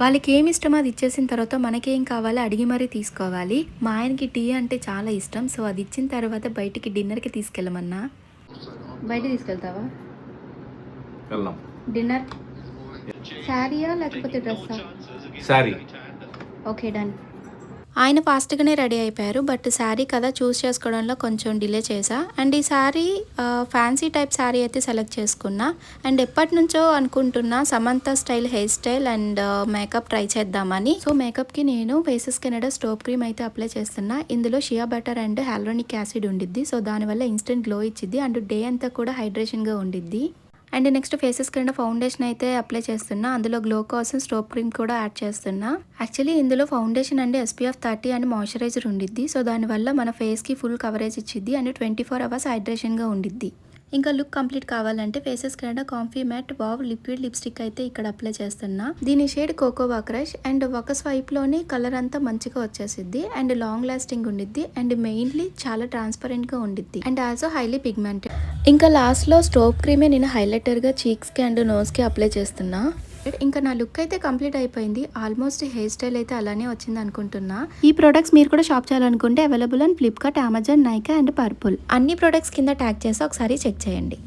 వాళ్ళకి ఏమి ఇష్టమో అది ఇచ్చేసిన తర్వాత మనకేం కావాలో అడిగి మరీ తీసుకోవాలి. మా ఆయనకి టీ అంటే చాలా ఇష్టం. సో అది ఇచ్చిన తర్వాత బయటికి డిన్నర్కి తీసుకెళ్ళమన్నా. బయట తీసుకెళ్తావా? డిన్నర్? శారీయా లేకపోతే డ్రెస్సా? శారీ. Okay done. ఆయన ఫాస్ట్గానే రెడీ అయిపోయారు బట్ శారీ కదా చూస్ చేసుకోవడంలో కొంచెం డిలే చేసా అండ్ ఈ శారీ ఫ్యాన్సీ టైప్ శారీ అయితే సెలెక్ట్ చేసుకున్నా. అండ్ ఎప్పటి నుంచో అనుకుంటున్నా Samantha style hair style and makeup try చేద్దామని. సో మేకప్కి నేను ఫేసెస్ కెనడా స్టోప్ క్రీమ్ అయితే అప్లై చేస్తున్నా. ఇందులో shea butter and hyaluronic acid ఉండిద్ది. సో దానివల్ల ఇన్స్టెంట్ గ్లో ఇచ్చిద్ది. అండ్ డే అంతా కూడా హైడ్రేషన్గా ఉండిద్ది. అండ్ నెక్స్ట్ ఫేసెస్ కింద ఫౌండేషన్ అయితే అప్లై చేస్తున్నా. అందులో గ్లో కోసం స్టోప్ క్రీమ్ కూడా యాడ్ చేస్తున్నా. యాక్చువల్లీ ఇందులో foundation and SPF thirty and moisturiser ఉండిద్ది. సో దానివల్ల మన ఫేస్కి ఫుల్ కవరేజ్ ఇచ్చిద్ది అండ్ ట్వంటీ ఫోర్ అవర్స్ హైడ్రేషన్గా ఉండిద్ది. ఇంకా లుక్ కంప్లీట్ కావాలంటే ఫేసెస్ కింద comfy matte wow liquid lipstick అయితే ఇక్కడ అప్లై చేస్తున్నా. దీని షేడ్ కోకోవా క్రష్ అండ్ ఒక స్వైప్లోనే కలర్ అంతా మంచిగా వచ్చేసిద్ది అండ్ లాంగ్ లాస్టింగ్ ఉండిద్ది అండ్ మెయిన్లీ చాలా ట్రాన్స్పరెంట్గా ఉండిద్ది అండ్ ఆల్సో హైలీ పిగ్మెంటెడ్. ఇంకా లాస్ట్లో స్టోప్ క్రీమే నేను హైలైటర్గా చీక్స్కి అండ్ నోస్కి అప్లై చేస్తున్నా. ఇంకా నా లుక్ అయితే కంప్లీట్ అయిపోయింది. ఆల్మోస్ట్ హెయిర్ స్టైల్ అయితే అలానే వచ్చింది అనుకుంటున్నా. ఈ ప్రొడక్ట్స్ మీరు కూడా షాప్ చేయాలనుకుంటే available and Flipkart Amazon Nykaa and Purplle అన్ని ప్రొడక్ట్స్ కింద ట్యాగ్ చేసి ఒకసారి చెక్ చేయండి.